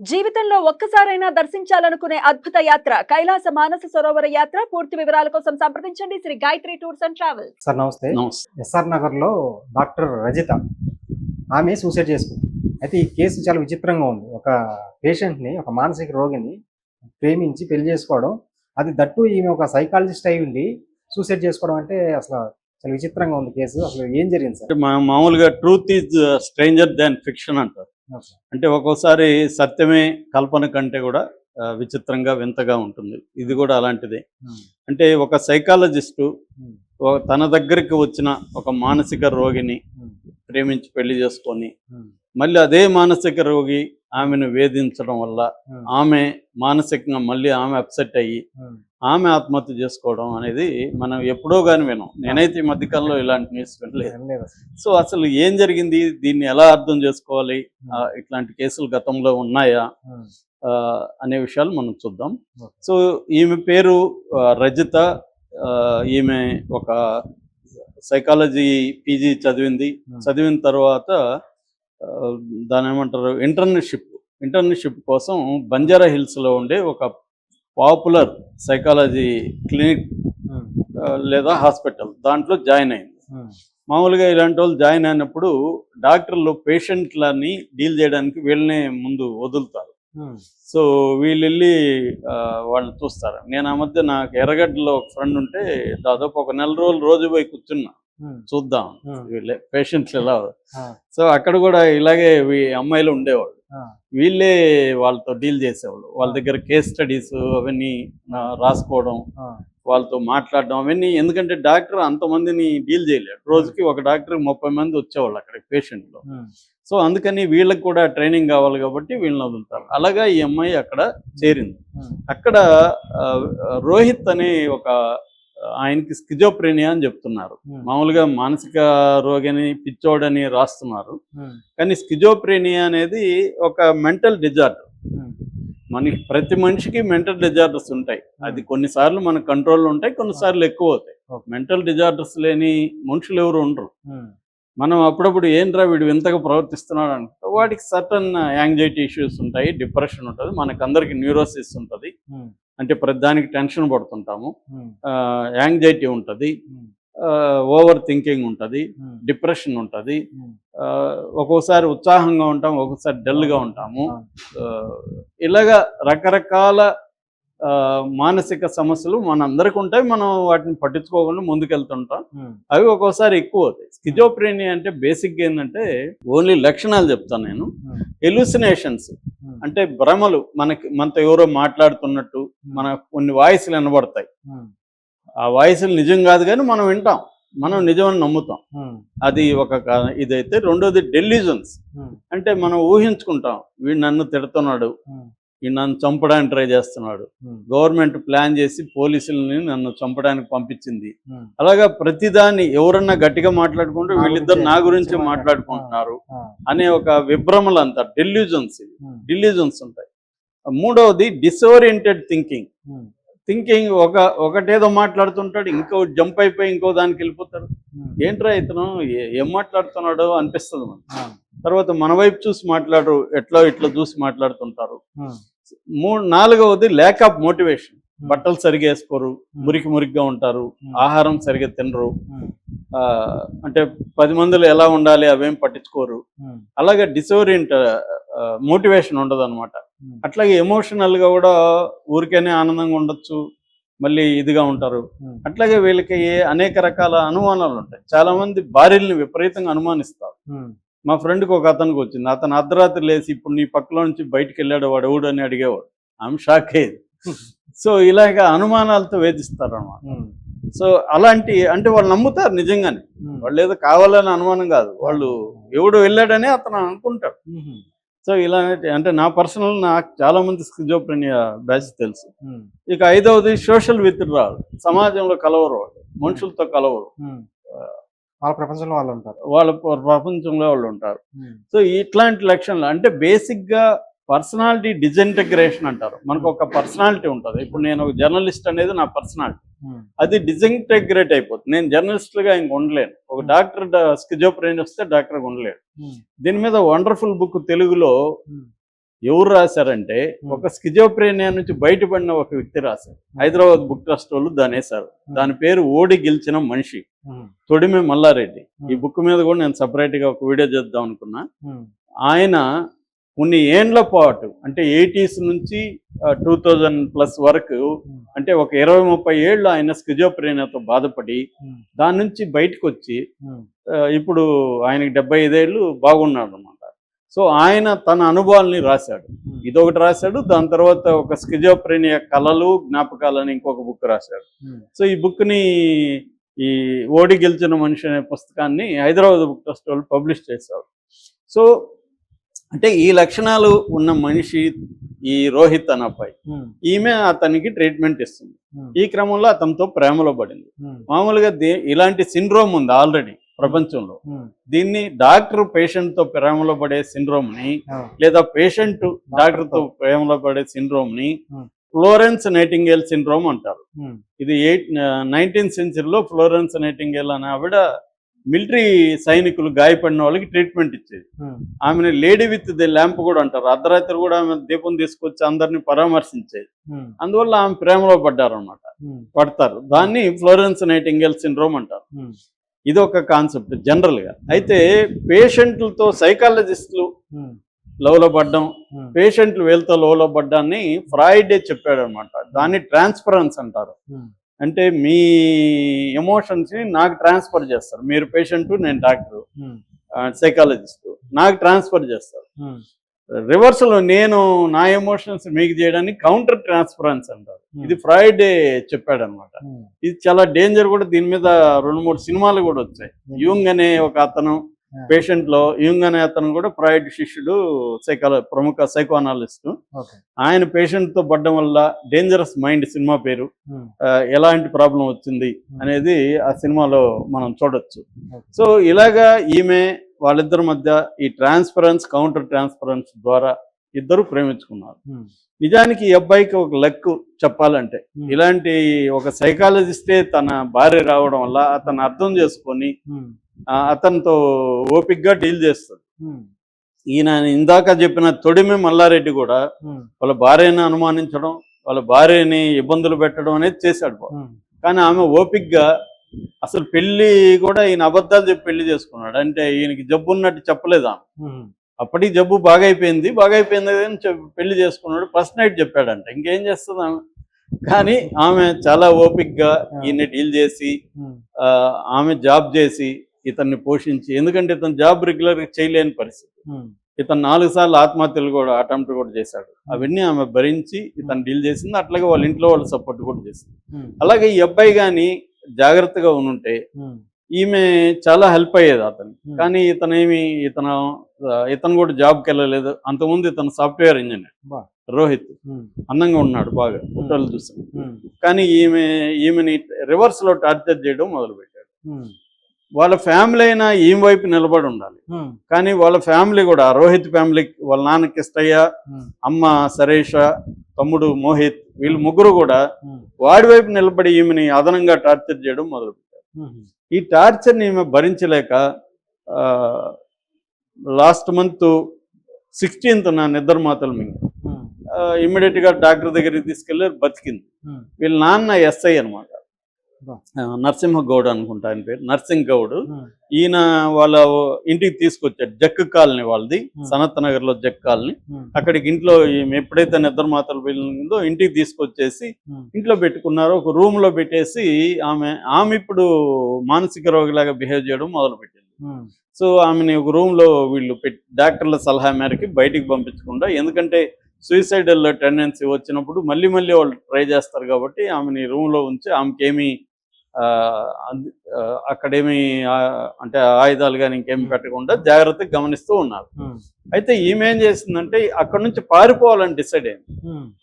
జీవితంలో ఒక్కసారైనా దర్శించాలనుకునే అద్భుత యాత్ర కైలాస మానస సరోవర యాత్ర. పూర్తి వివరాల కోసం సంప్రదించండి. Shri Gayatri tours and travels. Sir నమస్తే. ఎస్ఆర్ నగర్లో డాక్టర్ రజిత ఆమె సూసైడ్ చేసుకుంది. అయితే ఈ కేసు చాలా విచిత్రంగా ఉంది. ఒక పేషెంట్ని ఒక మానసిక రోగిని ప్రేమించి పెళ్ళి చేసుకోవడం అది దట్టు ఈమె ఒక సైకాలజిస్ట్ అయి ఉండి సూసైడ్ చేసుకోవడం అంటే అసలు చాలా విచిత్రంగా ఉంది కేసు. అసలు ఏం జరిగింది సార్? మామూలుగా truth is stranger than fiction అంటారు. అంటే ఒక్కోసారి సత్యమే కల్పన కంటే కూడా విచిత్రంగా వింతగా ఉంటుంది ఇది కూడా అలాంటిదే. అంటే ఒక సైకాలజిస్టు తన దగ్గరికి వచ్చిన ఒక మానసిక రోగిని. ప్రేమించి పెళ్ళి చేసుకొని. మళ్ళీ అదే మానసిక రోగి ఆమెను వేధించడం వల్ల. ఆమె మానసికంగా మళ్ళీ ఆమె అప్సెట్ అయ్యి. ఆమె ఆత్మహత్య చేసుకోవడం అనేది మనం ఎప్పుడో కానీ వినాం. నేనైతే ఈ మధ్యకాలంలో ఇలాంటి న్యూస్ వినలేదు. సో అసలు ఏం జరిగింది? దీన్ని ఎలా అర్థం చేసుకోవాలి? ఇట్లాంటి కేసులు గతంలో ఉన్నాయా? అనే విషయాలు మనం చూద్దాం. సో ఈమె పేరు రజిత. ఈమె ఒక సైకాలజీ పీజీ చదివింది. చదివిన తర్వాత దాని ఏమంటారు? ఇంటర్న్షిప్ ఇంటర్న్షిప్ కోసం బంజారా హిల్స్లో ఉండే ఒక పాపులర్ సైకాలజీ క్లినిక్. ఆ, లేదా హాస్పిటల్ దాంట్లో జాయిన్ అయింది ఉమ్. మామూలుగా ఇలాంటి వాళ్ళు జాయిన్ అయినప్పుడు డాక్టర్లు పేషెంట్లని డీల్ చేయడానికి వీళ్ళనే ముందు వదులుతారు. సో వీళ్ళు వెళ్ళి ఆ, వాళ్ళని చూస్తారు నేను ఆ మధ్య నాకు ఎర్రగడ్డలో ఒక ఫ్రెండ్ ఉంటే దాదాపు ఒక నెల రోజులు రోజు పోయి కూర్చున్నా ఉమ్. చూద్దాం ఉమ్. వీళ్ళే పేషెంట్స్ ఎలా. సో అక్కడ కూడా ఇలాగే అమ్మాయిలు ఉండేవాళ్ళు. వీళ్ళే వాళ్ళతో డీల్ చేసేవాళ్ళు వాళ్ళ దగ్గర కేస్ స్టడీస్ అవన్నీ రాసుకోవడం. వాళ్ళతో మాట్లాడడం అవన్నీ ఎందుకంటే డాక్టర్ అంతమందిని డీల్ చేయలేడు రోజుకి ఒక డాక్టర్ ముప్పై మంది వచ్చేవాళ్ళు అక్కడ పేషెంట్లు ఉమ్. సో అందుకని వీళ్ళకి కూడా ట్రైనింగ్ కావాలి కాబట్టి వీళ్ళని వదులుతారు అలాగా ఈ అమ్మాయి అక్కడ చేరింది ఉమ్. అక్కడ రోహిత్ అనే ఒక ఆయనకి స్కిజోప్రేనియా అని చెప్తున్నారు ఉమ్. మామూలుగా మానసిక రోగిని పిచ్చోడని రాస్తున్నారు. కానీ స్కిజోప్రేనియా అనేది ఒక మెంటల్ డిజార్డర్. మనకి ప్రతి మనిషికి మెంటల్ డిజార్డర్స్ ఉంటాయి అది కొన్నిసార్లు మన కంట్రోల్లో ఉంటాయి కొన్నిసార్లు ఎక్కువ అవుతాయి. మెంటల్ డిజార్డర్స్ లేని మనుషులు ఎవరు ఉండరు ఉమ్. మనం అప్పుడప్పుడు ఏంట్రా వీడు వింతగా ప్రవర్తిస్తున్నాడు అంటే వాడికి సర్టన్ యాంగ్జైటీ ఇష్యూస్ ఉంటాయి డిప్రెషన్ ఉంటుంది మనకందరికి న్యూరోసిస్ ఉంటుంది ఉమ్. అంటే ప్రతి దానికి టెన్షన్ పడుతుంటాము ఉమ్. యాంగ్జైటీ ఉంటుంది. ఓవర్ థింకింగ్ ఉంటుంది ఉమ్. డిప్రెషన్ ఉంటుంది ఉమ్. ఒక్కోసారి ఉత్సాహంగా ఉంటాము ఒక్కోసారి డల్గా ఉంటాము ఇలాగా రకరకాల మానసిక సమస్యలు మనందరికి ఉంటాయి మనం వాటిని పట్టించుకోకుండా ముందుకెళ్తుంటాం ఉమ్. అవి ఒక్కోసారి ఎక్కువ అవుతాయి స్కిజోప్రేనియా అంటే బేసిక్గా ఏంటంటే ఓన్లీ లక్షణాలు చెప్తాను నేను. ఎల్యూసినేషన్స్. అంటే భ్రమలు మనకి మనతో ఎవరో మాట్లాడుతున్నట్టు మన కొన్ని వాయిస్లు వినబడతాయి. ఆ వాయిస్లు నిజం కాదు కానీ మనం వింటాం మనం నిజమని నమ్ముతాం. అది ఒక ఇదైతే రెండోది డెలిజన్స్. అంటే మనం ఊహించుకుంటాం వీడు నన్ను తిడుతున్నాడు. ఈ నన్ను చంపడానికి ట్రై చేస్తున్నాడు. గవర్నమెంట్ ప్లాన్ చేసి పోలీసులని నన్ను చంపడానికి పంపించింది. అలాగా ప్రతిదాన్ని ఎవరన్నా గట్టిగా మాట్లాడుకుంటూ వీళ్ళిద్దరు నా గురించి మాట్లాడుకుంటున్నారు. అనే ఒక విభ్రమలు అంతా డెల్యూజన్స్ ఇవి. డిల్యూజన్స్ ఉంటాయి మూడవది డిసోరియంటెడ్ థింకింగ్. థింకింగ్ ఒక ఒకటేదో మాట్లాడుతుంటాడు ఇంకో జంప్ అయిపోయి ఇంకో దానికి వెళ్ళిపోతాడు ఉమ్. ఏంట్రా ఇతను ఏ- మాట్లాడుతున్నాడో అనిపిస్తుంది మనకు ఆ. తర్వాత మన వైపు చూసి మాట్లాడరు ఎట్లా ఇట్లా చూసి మాట్లాడుతుంటారు ఉమ్. మూడు నాలుగవది ల్యాక్ ఆఫ్ మోటివేషన్. బట్టలు సరిగా వేసుకోరు మురికి మురికిగా ఉంటారు. ఆహారం సరిగా తినరు అంటే పది మందిలో ఎలా ఉండాలి అవేం పట్టించుకోరు. అలాగే డిసోరియంట్ మోటివేషన్ ఉండదు అనమాట. అట్లాగే ఎమోషనల్గా కూడా ఊరికేనే ఆనందంగా ఉండొచ్చు మళ్ళీ ఇదిగా ఉంటారు. అట్లాగే వీళ్ళకి అనేక రకాల అనుమానాలు ఉంటాయి. చాలా మంది భార్యల్ని విపరీతంగా అనుమానిస్తారు. మా ఫ్రెండ్కి ఒక అతనికి వచ్చింది. అతను అర్ధరాత్రి లేచి ఇప్పుడు నీ పక్కలో నుంచి బయటికి వెళ్ళాడు వాడు ఎవడు అని అడిగేవాడు. ఆమె షాక్ అయ్యేది సో ఇలాగ అనుమానాలతో వేధిస్తారు అన్నమాట ఉమ్. సో అలాంటి అంటే వాళ్ళు నమ్ముతారు నిజంగానే. వాళ్ళు ఏదో కావాలని అనుమానం కాదు. వాళ్ళు ఎవడు వెళ్ళాడని అతను అనుకుంటాడు. సో ఇలా అంటే నా పర్సనల్ నాకు చాలా మంది స్కిజోప్రెనియా బ్యాచ్ తెలుసు ఉమ్. ఇక ఐదవది సోషల్ విత్డ్రాల్ సమాజంలో కలవరు మనుషులతో కలవరు ఉమ్. వాళ్ళ ప్రపంచంలో వాళ్ళు ఉంటారు వాళ్ళ ప్ర- ప్రపంచంలో వాళ్ళు ఉంటారు ఉమ్. సో ఇట్లాంటి లక్షణాలు అంటే బేసిక్గా పర్సనాలిటీ డిజఇంటగ్రేషన్ అంటారు. మనకు ఒక పర్సనాలిటీ ఉంటుంది. ఇప్పుడు నేను ఒక జర్నలిస్ట్ అనేది నా పర్సనాలిటీ. ఉమ్. అది డిజఇంటగ్రేట్ అయిపోతుంది. నేను జర్నలిస్ట్గా ఇంక ఉండలేను. ఒక డాక్టర్ స్కిజోప్రెయిన్ వస్తే డాక్టర్గా ఉండలేడు ఉమ్. దీని మీద వండర్ఫుల్ బుక్ తెలుగులో ఉమ్. ఎవరు రాశారంటే ఒక స్కిజోప్రేనియా నుంచి బయటపడిన ఒక వ్యక్తి రాశారు. హైదరాబాద్ బుక్ ట్రస్ట్ వాళ్ళు దాని వేశారు దాని పేరు ఓడి గెలిచిన మనిషి. తొడిమి మల్లారెడ్డి. ఈ బుక్ మీద కూడా నేను separate గా ఒక వీడియో చేద్దాం అనుకున్నా. ఆయన కొన్ని ఏండ్ల పాటు అంటే ఎయిటీస్ నుంచి టూ థౌజండ్ ప్లస్ వరకు అంటే ఒక ఇరవై ముప్పై ఏళ్ళు ఆయన స్కిజోప్రేనియాతో బాధపడి దాని నుంచి బయటకు వచ్చి ఇప్పుడు ఆయనకి డెబ్బై ఐదేళ్ళు బాగున్నాడు అనమాట సో ఆయన తన అనుభవాల్ని రాశాడు. ఇదొకటి రాశాడు దాని తర్వాత ఒక స్కిజోప్రేనియా కళలు జ్ఞాపకాలు అని ఇంకొక బుక్ రాశాడు. సో ఈ బుక్ని ఈ ఓడి గెలిచిన మనిషి అనే పుస్తకాన్ని హైదరాబాద్ బుక్ ట్రస్ట్ వాళ్ళు పబ్లిష్ చేశారు సో అంటే ఈ లక్షణాలు ఉన్న మనిషి ఈ రోహిత్ అన్న అబ్బాయి ఈమె అతనికి ట్రీట్మెంట్ ఇస్తుంది. ఈ క్రమంలో అతనితో ప్రేమలో పడింది. మామూలుగా ఇలాంటి సిండ్రోమ్ ఉంది ఆల్రెడీ ప్రపంచంలో. దీన్ని డాక్టర్ పేషెంట్తో ప్రేమలో పడే సిండ్రోమ్ని లేదా పేషెంట్ డాక్టర్తో ప్రేమలో పడే సిండ్రోమ్ని. ఫ్లోరెన్స్ నైటింగేల్ సిండ్రోమ్ అంటారు. ఇది ఎయిట్ నైన్టీన్త్ సెంచరీలో ఫ్లోరెన్స్ నైటింగేల్ అనే ఆవిడ మిలిటరీ సైనికులు గాయపడిన వాళ్ళకి ట్రీట్మెంట్ ఇచ్చేది. ఆమెను లేడీ విత్ ది ల్యాంప్ కూడా అంటారు. అర్ధరాత్రి కూడా ఆమె దీపం తీసుకొచ్చి అందరిని పరామర్శించేది. అందువల్ల ఆమె ప్రేమలో పడ్డారు అనమాట పడతారు. దాన్ని ఫ్లోరెన్స్ నైటింగేల్ సిండ్రోమ్ అంటారు. ఇది ఒక కాన్సెప్ట్ జనరల్గా. అయితే పేషెంట్లతో సైకాలజిస్టులు లవ్లో పడ్డం పేషెంట్లు వీళ్ళతో లవ్లో పడ్డాన్ని ఫ్రాయిడే చెప్పాడు అనమాట దాన్ని ట్రాన్స్ఫరెన్స్ అంటారు. అంటే మీ ఎమోషన్స్ని నాకు ట్రాన్స్ఫర్ చేస్తారు. మీరు పేషెంట్ నేను డాక్టర్ సైకాలజిస్ట్ నాకు ట్రాన్స్ఫర్ చేస్తారు. రివర్స్లో నేను నా ఎమోషన్స్ మీకు చేయడానికి కౌంటర్ ట్రాన్స్ఫరెన్స్ అంటారు. ఇది ఫ్రాయిడే చెప్పాడు అనమాట ఇది చాలా డేంజర్ కూడా దీని మీద రెండు మూడు సినిమాలు కూడా వచ్చాయి. యూంగ్ అనే ఒక అతను పేషెంట్లో యూంగ్ అనే అతను కూడా ఫ్రాయిడ్ శిష్యుడు సైకాల ప్రముఖ సైకోనాలిస్ట్ ఆయన పేషెంట్తో పడ్డం వల్ల డేంజరస్ మైండ్ సినిమా పేరు. ఎలాంటి ప్రాబ్లం వచ్చింది అనేది ఆ సినిమాలో మనం చూడొచ్చు. సో ఇలాగా ఈమె వాళ్ళిద్దరి మధ్య ఈ ట్రాన్స్పరెన్స్ కౌంటర్ ట్రాన్స్పరెన్స్ ద్వారా ఇద్దరు ప్రేమించుకున్నారు. నిజానికి ఈ అబ్బాయికి ఒక లెక్ చెప్పాలంటే ఇలాంటి ఒక సైకాలజిస్టే తన భార్య రావడం వల్ల అతను అర్థం చేసుకొని అతనితో ఓపిక్గా డీల్ చేస్తాడు. ఈయన ఇందాక చెప్పిన తొడిమి మల్లారెడ్డి కూడా వాళ్ళ భార్యని అనుమానించడం వాళ్ళ భార్యని ఇబ్బందులు పెట్టడం అనేది చేశాడు. కానీ ఆమె ఓపిక్గా అసలు పెళ్ళి కూడా ఈయన అబద్ధాలు చెప్పి పెళ్ళి చేసుకున్నాడు. అంటే ఈయనకి జబ్బు ఉన్నట్టు చెప్పలేదు ఆమె. అప్పటికి జబ్బు బాగా అయిపోయింది బాగా అయిపోయింది అని పెళ్ళి చేసుకున్నాడు. ఫస్ట్ నైట్ చెప్పాడంట ఇంకేం చేస్తుంది ఆమె? కానీ ఆమె చాలా ఓపిక్గా ఈయన్ని డీల్ చేసి ఆ, ఆమె జాబ్ చేసి ఇతన్ని పోషించి ఎందుకంటే ఇతను జాబ్ రెగ్యులర్ చేయలేని పరిస్థితి. ఇతను నాలుగు సార్లు ఆత్మహత్యలు కూడా అటెంప్ట్ కూడా చేశాడు. అవన్నీ ఆమె భరించి ఇతను డీల్ చేసింది అట్లాగే వాళ్ళ ఇంట్లో వాళ్ళ సపోర్ట్ కూడా చేసింది. అలాగే ఈ అబ్బాయి కానీ జాగ్రత్తగా ఉంటే ఈమె చాలా హెల్ప్ అయ్యేది అతను. కానీ ఇతను ఏమి ఇతను ఇతను కూడా జాబ్కి వెళ్ళలేదు. అంతకుముందు ఇతను సాఫ్ట్వేర్ ఇంజనీర్. రోహిత్. అందంగా ఉన్నాడు బాగా ఫోటోలు చూసాను కానీ ఈమె ఈమెని రివర్స్లో టార్చర్ చేయడం మొదలుపెట్టాడు. వాళ్ళ ఫ్యామిలీ అయినా ఈమె వైపు నిలబడి ఉండాలి. కానీ వాళ్ళ ఫ్యామిలీ కూడా రోహిత్ ఫ్యామిలీ వాళ్ళ నాన్న కిష్టయ్య అమ్మ సరేష తమ్ముడు మోహిత్ వీళ్ళు ముగ్గురు కూడా వాడి వైపు నిలబడి ఈమెని అదనంగా టార్చర్ చేయడం మొదలుపెట్టారు. ఈ టార్చర్ని ఈమె భరించలేక లాస్ట్ మంత్ సిక్స్టీన్త్ నా నిద్ర మాతలు మింగి. ఇమ్మీడియట్గా డాక్టర్ దగ్గరికి తీసుకెళ్ళి బతికింది. వీళ్ళ నాన్న ఎస్ఐ అనమాట. నరసింహ గౌడ్ అనుకుంటా ఆయన పేరు. నర్సింగ్ గౌడ్ ఈయన వాళ్ళ ఇంటికి తీసుకొచ్చాడు జక్ కాలనీ వాళ్ళది. సనత్ నగర్లో జక్ కాలనీ అక్కడికి ఇంట్లో ఎప్పుడైతే నిద్ర మాతలు వెళ్ళిందో ఇంటికి తీసుకొచ్చేసి ఇంట్లో పెట్టుకున్నారో. ఒక రూమ్లో పెట్టేసి ఆమె ఆమె ఇప్పుడు మానసిక రోగిలాగా బిహేవ్ చేయడం మొదలు పెట్టింది సో ఆమెని ఒక రూమ్లో వీళ్ళు పెట్టి డాక్టర్ల సలహా మేరకి బయటికి పంపించకుండా ఎందుకంటే సూసైడల్ టెండెన్సీ వచ్చినప్పుడు మళ్ళీ మళ్ళీ వాళ్ళు ట్రై చేస్తారు కాబట్టి ఆమెని రూమ్లో ఉంచి ఆమెకి ఏమి అక్కడేమి అంటే ఆయుధాలు కానీ ఇంకేమి పెట్టకుండా జాగ్రత్తగా గమనిస్తూ ఉన్నారు. అయితే ఈమె ఏం చేసిందంటే అక్కడ నుంచి పారిపోవాలని డిసైడ్ అయింది.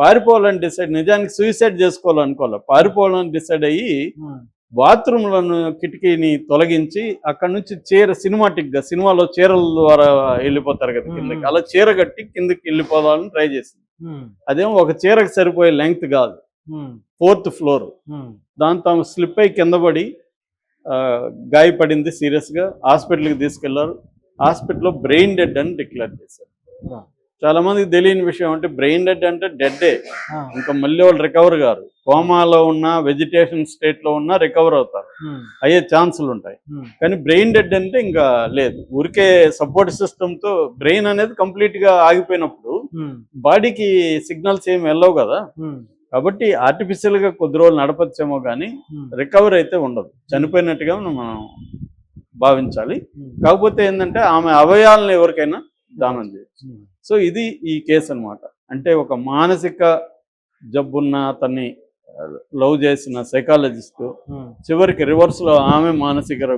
పారిపోవాలని డిసైడ్ నిజానికి సూసైడ్ చేసుకోవాలనుకోవాలి? పారిపోవాలని డిసైడ్ అయ్యి బాత్రూమ్లను కిటికీని తొలగించి అక్కడ నుంచి చీర సినిమాటిక్గా సినిమాలో చీరల ద్వారా వెళ్ళిపోతారు కదా కిందకి. అలా చీర కట్టి కిందకి వెళ్ళిపోదామని ట్రై చేసింది. అదేమో ఒక చీరకు సరిపోయే లెంగ్త్ కాదు. Fourth floor. దాంతో ఆమె స్లిప్ అయి కింద పడి గాయపడింది సీరియస్గా హాస్పిటల్కి తీసుకెళ్ళారు. హాస్పిటల్లో బ్రెయిన్ డెడ్ అని డిక్లేర్ చేశారు. చాలా మందికి తెలియని విషయం అంటే బ్రెయిన్ డెడ్ అంటే డెడ్డే. ఇంకా మళ్ళీ వాళ్ళు రికవర్ గారు కోమాలో ఉన్న వెజిటేషన్ స్టేట్లో ఉన్న రికవర్ అవుతారు. అయ్యే ఛాన్సులు ఉంటాయి. కానీ బ్రెయిన్ డెడ్ అంటే ఇంకా లేదు. ఊరికే సపోర్ట్ సిస్టమ్తో బ్రెయిన్ అనేది కంప్లీట్గా ఆగిపోయినప్పుడు బాడీకి సిగ్నల్స్ ఏమి వెళ్ళవు కదా. కాబట్టి ఆర్టిఫిషియల్గా కొద్ది రోజులు నడపచ్చేమో కానీ రికవర్ అయితే ఉండదు. చనిపోయినట్టుగా మనం భావించాలి. కాకపోతే ఏంటంటే ఆమె అవయాలను ఎవరికైనా దానం చేయొచ్చు. ఉమ్, సో ఇది ఈ కేసు అన్నమాట. అంటే ఒక మానసిక జబ్బున్న అతన్ని లవ్ చేసిన సైకాలజిస్ట్ ఉమ్. చివరికి రివర్స్లో ఆమె మానసిక